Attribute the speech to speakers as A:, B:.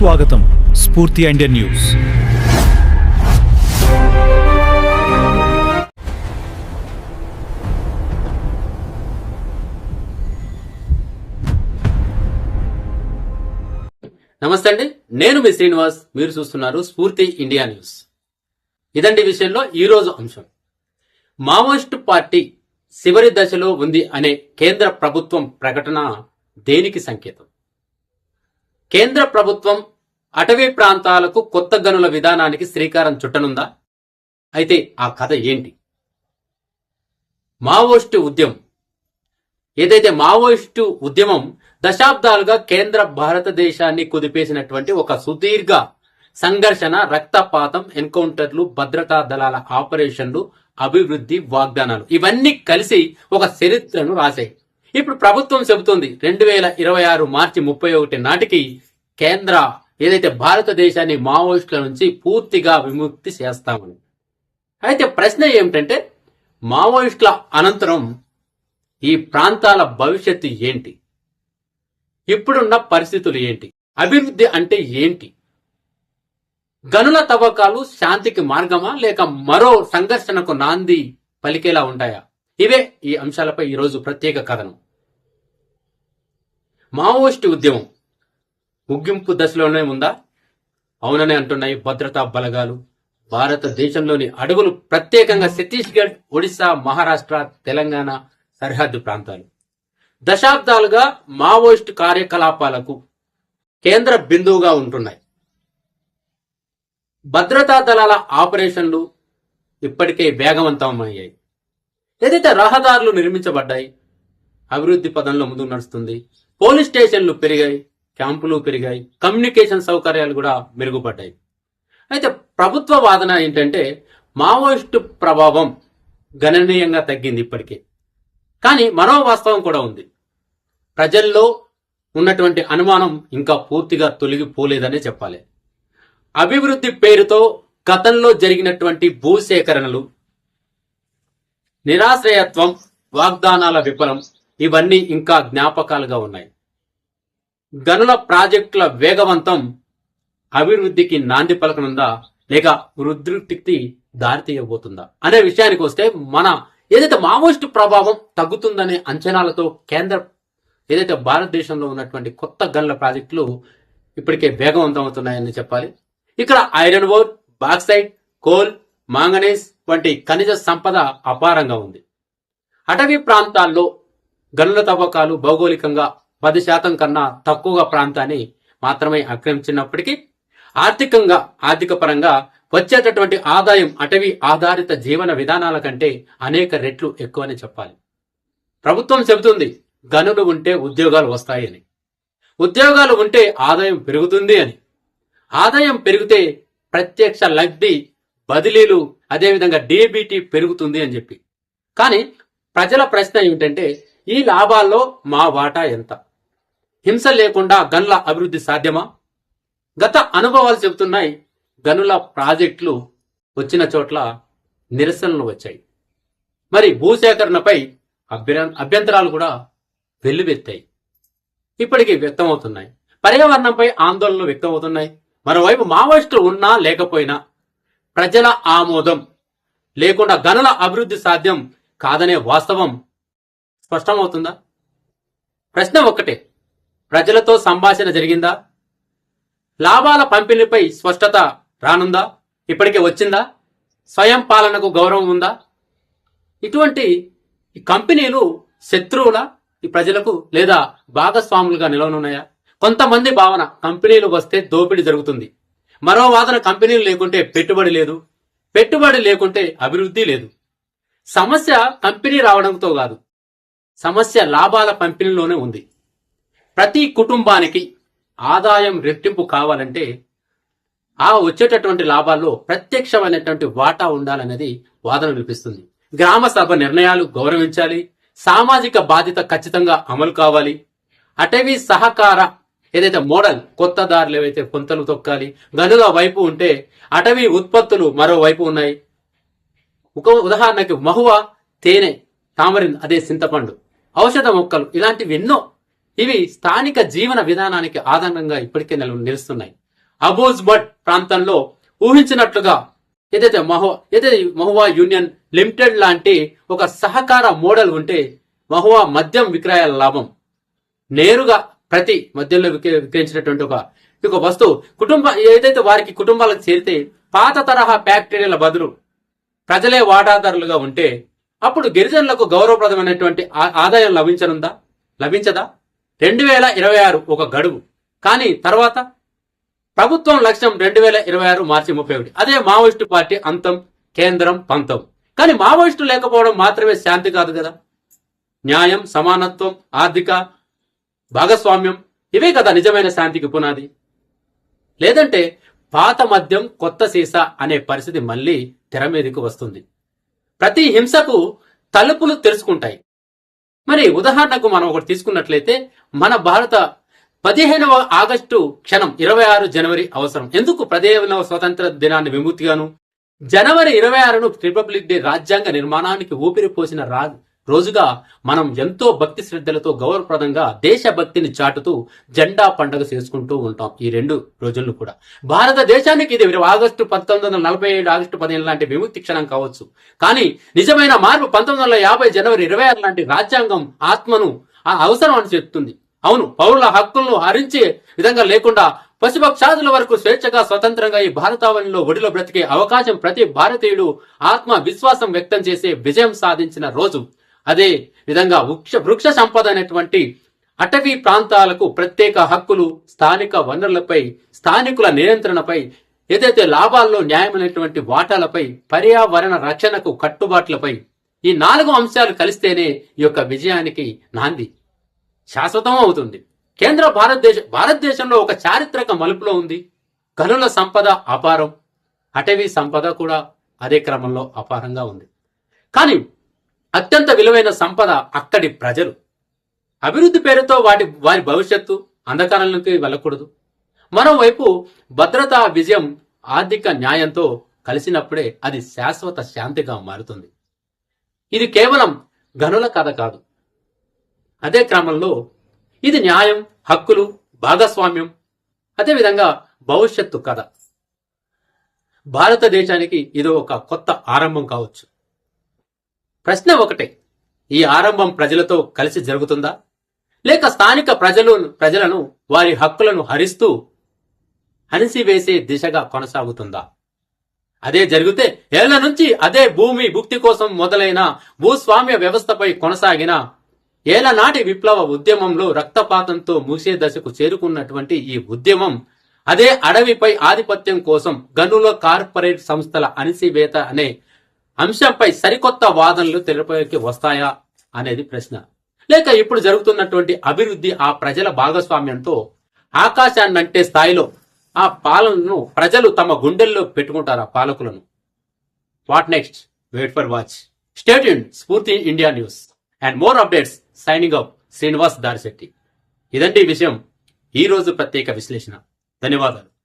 A: స్వాగతం స్ఫూర్తి Indian news.
B: నమస్తే అండి. నేను మీ శ్రీనివాస్. మీరు చూస్తున్నారు స్ఫూర్తి ఇండియా న్యూస్. ఇదండి విషయంలో ఈ రోజు అంశం. మావోయిస్టు పార్టీ చివరి దశలో ఉంది అనే కేంద్ర ప్రభుత్వం ప్రకటన దేనికి సంకేతం? కేంద్ర ప్రభుత్వం అటవీ ప్రాంతాలకు కొత్త గనుల విధానానికి శ్రీకారం చుట్టనుందా? అయితే ఆ కథ ఏంటి? మావోయిస్టు ఉద్యమం. ఏదైతే మావోయిస్టు ఉద్యమం దశాబ్దాలుగా కేంద్ర భారతదేశాన్ని కుదిపేసినటువంటి ఒక సుదీర్ఘ సంఘర్షణ రక్తపాతం ఎన్కౌంటర్లు భద్రతా దళాల ఆపరేషన్లు అభివృద్ధి వాగ్దానాలు ఇవన్నీ కలిసి ఒక చరిత్రను రాశాయి. ఇప్పుడు ప్రభుత్వం చెబుతుంది రెండు వేల ఇరవై ఆరు మార్చి ముప్పై ఒకటి నాటికి కేంద్ర ఏదైతే భారతదేశాన్ని మావోయిస్టుల నుంచి పూర్తిగా విముక్తి చేస్తామని. అయితే ప్రశ్న ఏమిటంటే మావోయిస్టుల అనంతరం ఈ ప్రాంతాల భవిష్యత్తు ఏంటి? ఇప్పుడున్న పరిస్థితులు ఏంటి? అభివృద్ధి అంటే ఏంటి? గనుల తవ్వకాలు శాంతికి మార్గమా లేక మరో సంఘర్షణకు నాంది పలికేలా ఉంటాయా? ఇవే ఈ అంశాలపై ఈరోజు ప్రత్యేక కథనం. మావోయిస్టు ఉద్యమం ముగింపు దశలోనే ఉందా? అవుననే అంటున్నాయి భద్రతా బలగాలు. భారతదేశంలోని అడుగులు ప్రత్యేకంగా ఛత్తీస్గఢ్ ఒడిశా మహారాష్ట్ర తెలంగాణ సరిహద్దు ప్రాంతాలు. దశాబ్దాలుగా మావోయిస్టు కార్యకలాపాలకు కేంద్ర బిందువుగా ఉంటున్నాయి. భద్రతా దళాల ఆపరేషన్లు ఇప్పటికే వేగవంతమయ్యాయి. ఏదైతే రహదారులు నిర్మించబడ్డాయి అభివృద్ధి పదంలో ముందుకు నడుస్తుంది. పోలీస్ స్టేషన్లు పెరిగాయి క్యాంపులు పెరిగాయి కమ్యూనికేషన్ సౌకర్యాలు కూడా మెరుగుపడ్డాయి. అయితే ప్రభుత్వ వాదన ఏంటంటే మావోయిస్టు ప్రభావం గణనీయంగా తగ్గింది ఇప్పటికే. కానీ మరో వాస్తవం కూడా ఉంది. ప్రజల్లో ఉన్నటువంటి అనుమానం ఇంకా పూర్తిగా తొలగిపోలేదనే చెప్పాలి. అభివృద్ధి పేరుతో గతంలో జరిగినటువంటి భూసేకరణలు నిరాశ్రయత్వం వాగ్దానాల విఫలం ఇవన్నీ ఇంకా జ్ఞాపకాలుగా ఉన్నాయి. గనుల ప్రాజెక్టుల వేగవంతం అభివృద్ధికి నాంది పలకనుందా లేక వృద్ధికి దారితీయబోతుందా అనే విషయానికి వస్తే మన ఏదైతే మావోయిస్ట్ ప్రభావం తగ్గుతుందనే అంచనాలతో కేంద్ర ఏదైతే భారతదేశంలో ఉన్నటువంటి కొత్త గనుల ప్రాజెక్టులు ఇప్పటికే వేగవంతం అవుతున్నాయని చెప్పాలి. ఇక్కడ iron ore bauxite coal manganese వంటి ఖనిజ సంపద అపారంగా ఉంది. అటవీ ప్రాంతాల్లో గనుల తవ్వకాలు భౌగోళికంగా పది శాతం కన్నా తక్కువగా ప్రాంతాన్ని మాత్రమే ఆక్రమించినప్పటికీ ఆర్థికంగా ఆర్థిక పరంగా వచ్చేటటువంటి ఆదాయం అటవీ ఆధారిత జీవన విధానాల కంటే అనేక రెట్లు ఎక్కువని చెప్పాలి. ప్రభుత్వం చెబుతుంది గనులు ఉంటే ఉద్యోగాలు వస్తాయని. ఉద్యోగాలు ఉంటే ఆదాయం పెరుగుతుంది అని. ఆదాయం పెరిగితే ప్రత్యక్ష లబ్ధి బదిలీలు అదేవిధంగా డీబీటీ పెరుగుతుంది అని చెప్పి. కానీ ప్రజల ప్రశ్న ఏమిటంటే ఈ లాభాల్లో మా వాటా ఎంత? హింస లేకుండా గనుల అభివృద్ధి సాధ్యమా? గత అనుభవాలు చెబుతున్నాయి గనుల ప్రాజెక్టులు వచ్చిన చోట్ల నిరసనలు వచ్చాయి. మరి భూసేకరణపై అభ్య- అభ్యంతరాలు కూడా వెల్లువెత్తాయి. ఇప్పటికీ వ్యక్తమవుతున్నాయి. పర్యావరణంపై ఆందోళనలు వ్యక్తమవుతున్నాయి. మరోవైపు మావోయిస్టులు ఉన్నా లేకపోయినా ప్రజల ఆమోదం లేకుండా గనుల అభివృద్ధి సాధ్యం కాదనే వాస్తవం స్పష్టమవుతుందా? ప్రశ్న ఒక్కటే. ప్రజలతో సంభాషణ జరిగిందా? లాభాల పంపిణీపై స్పష్టత రానుందా? ఇప్పటికే వచ్చిందా? స్వయం పాలనకు గౌరవం ఉందా? ఇటువంటి ఈ కంపెనీలు శత్రువుల ఈ ప్రజలకు లేదా భాగస్వాములుగా నిలవనున్నాయా? కొంతమంది భావన కంపెనీలు వస్తే దోపిడీ జరుగుతుంది. మరో వాదన కంపెనీలు లేకుంటే పెట్టుబడి లేదు పెట్టుబడి లేకుంటే అభివృద్ధి లేదు. సమస్య కంపెనీ రావడంతో కాదు సమస్య లాభాల పంపిణీలోనే ఉంది. ప్రతి కుటుంబానికి ఆదాయం రెట్టింపు కావాలంటే ఆ వచ్చేటటువంటి లాభాల్లో ప్రత్యక్షమైనటువంటి వాటా ఉండాలనేది వాదన వినిపిస్తుంది. గ్రామ సభ నిర్ణయాలు గౌరవించాలి సామాజిక బాధ్యత ఖచ్చితంగా అమలు కావాలి అటవీ సహకార ఏదైతే మోడల్ కొత్త దారులు ఏవైతే కొంతలు తొక్కాలి గనుల వైపు ఉంటే అటవీ ఉత్పత్తులు మరోవైపు ఉన్నాయి. ఒక ఉదాహరణకి మహువ తేనె తామరిన్ అదే చింతపండు. ఔషధ మొక్కలు ఇలాంటివి ఎన్నో ఇవి స్థానిక జీవన విధానానికి ఆధారంగా ఇప్పటికే నెల నిలుస్తున్నాయి. అబోజ్ బట్ ప్రాంతంలో ఊహించినట్లుగా ఏదైతే మహువా ఏదైతే మహువా యూనియన్ లిమిటెడ్ లాంటి ఒక సహకార మోడల్ ఉంటే మహువా మద్యం విక్రయాల లాభం నేరుగా ప్రతి మధ్యలో విక్రయించినటువంటి ఒక ఒక వస్తువు కుటుంబ ఏదైతే వారికి కుటుంబాలకు చేరితే పాత తరహా ఫ్యాక్టరీల బదులు ప్రజలే వాటాదారులుగా ఉంటే అప్పుడు గిరిజనులకు గౌరవప్రదమైనటువంటి ఆ- ఆదాయం లభించనుందా? లభించదా? రెండు వేల ఇరవై ఆరు ఒక గడువు. కానీ తర్వాత ప్రభుత్వం లక్ష్యం రెండు వేల ఇరవై ఆరు మార్చి ముప్పై ఒకటి. అదే మావోయిస్టు పార్టీ అంతం కేంద్రం పంతం. కానీ మావోయిస్టు లేకపోవడం మాత్రమే శాంతి కాదు కదా? న్యాయం సమానత్వం ఆర్థిక భాగస్వామ్యం. ఇవే కదా నిజమైన శాంతికి పునాది. లేదంటే పాత మద్యం కొత్త సీసా అనే పరిస్థితి మళ్ళీ తెర మీదకి వస్తుంది. ప్రతి హింసకు తలుపులు తెరుచుకుంటాయి. మరి ఉదాహరణకు మనం ఒకటి తీసుకున్నట్లయితే మన భారత పదిహేనవ ఆగస్టు క్షణం ఇరవై ఆరు జనవరి అవసరం. ఎందుకు పదిహేనవ స్వతంత్ర దినాన్ని విముక్తిగాను? జనవరి ఇరవై ఆరును రిపబ్లిక్ డే రాజ్యాంగ నిర్మాణానికి ఊపిరి పోసిన రా రోజుగా మనం ఎంతో భక్తి శ్రద్ధలతో గౌరవప్రదంగా దేశభక్తిని చాటుతూ జెండా పండుగ చేసుకుంటూ ఉంటాం ఈ రెండు రోజులను కూడా. భారతదేశానికి ఇది ఆగస్టు పంతొమ్మిది వందల నలభై ఏడు ఆగస్టు పదిహేను లాంటి విముక్తి క్షణం కావచ్చు. కానీ నిజమైన మార్పు పంతొమ్మిది వందల యాభై జనవరి ఇరవై ఆరు లాంటి రాజ్యాంగం ఆత్మను ఆ అవసరం అని చెప్తుంది. అవును పౌరుల హక్కులను హరించే విధంగా లేకుండా పశుపక్షాదుల వరకు స్వేచ్ఛగా స్వతంత్రంగా ఈ భారతావనిలో ఒడిలో బ్రతికే అవకాశం ప్రతి భారతీయుడు ఆత్మ విశ్వాసం వ్యక్తం చేసే విజయం సాధించిన రోజు. అదే విధంగా వృక్ష వృక్ష సంపద అనేటువంటి అటవీ ప్రాంతాలకు ప్రత్యేక హక్కులు స్థానిక వనరులపై స్థానికుల నియంత్రణపై ఏదైతే లాభాల్లో న్యాయమైనటువంటి వాటాలపై పర్యావరణ రక్షణకు కట్టుబాట్లపై ఈ నాలుగు అంశాలు కలిస్తేనే ఈ యొక్క విజయానికి నాంది. శాశ్వతం అవుతుంది. కేంద్ర భారతదేశ భారతదేశంలో ఒక చారిత్రక మలుపులో ఉంది. గనుల సంపద అపారం. అటవీ సంపద కూడా అదే క్రమంలో అపారంగా ఉంది. కానీ అత్యంత విలువైన సంపద అక్కడి ప్రజలు. అభివృద్ధి పేరుతో వాటి వారి భవిష్యత్తు అంధకారంలోకి వెళ్ళకూడదు. మరోవైపు భద్రతా విజయం ఆర్థిక న్యాయంతో కలిసినప్పుడే అది శాశ్వత శాంతిగా మారుతుంది. ఇది కేవలం గనుల కథ కాదు. అదే క్రమంలో ఇది న్యాయం హక్కులు భాగస్వామ్యం అదేవిధంగా భవిష్యత్తు కథ. భారతదేశానికి ఇది ఒక కొత్త ఆరంభం కావచ్చు. ప్రశ్న ఒకటే. ఈ ఆరంభం ప్రజలతో కలిసి జరుగుతుందా? లేక స్థానిక ప్రజలు ప్రజలను వారి హక్కులను హరిస్తూ అణిసివేసే దిశగా కొనసాగుతుందా? అదే జరిగితే ఏళ్ళ నుంచి అదే భూమి భుక్తి కోసం మొదలైన భూస్వామ్య వ్యవస్థపై కొనసాగిన ఏళ్ళ నాటి విప్లవ ఉద్యమంలో రక్తపాతంతో మూసే దశకు చేరుకున్నటువంటి ఈ ఉద్యమం అదే అడవిపై ఆధిపత్యం కోసం గనుల కార్పొరేట్ సంస్థల అణిసివేత అనే అంశంపై సరికొత్త వాదనలు తెరపైకి వస్తాయా అనేది ప్రశ్న. లేక ఇప్పుడు జరుగుతున్నటువంటి అభివృద్ధి ఆ ప్రజల భాగస్వామ్యంతో ఆకాశాన్నంటే స్థాయిలో ఆ పాలనను ప్రజలు తమ గుండెల్లో పెట్టుకుంటారు ఆ పాలకులను what next wait for watch state Spoorthi India news and more updates signing up Srinivas Darisetti ఇదండి ఈ విషయం. ఈ రోజు ప్రత్యేక విశ్లేషణ. ధన్యవాదాలు.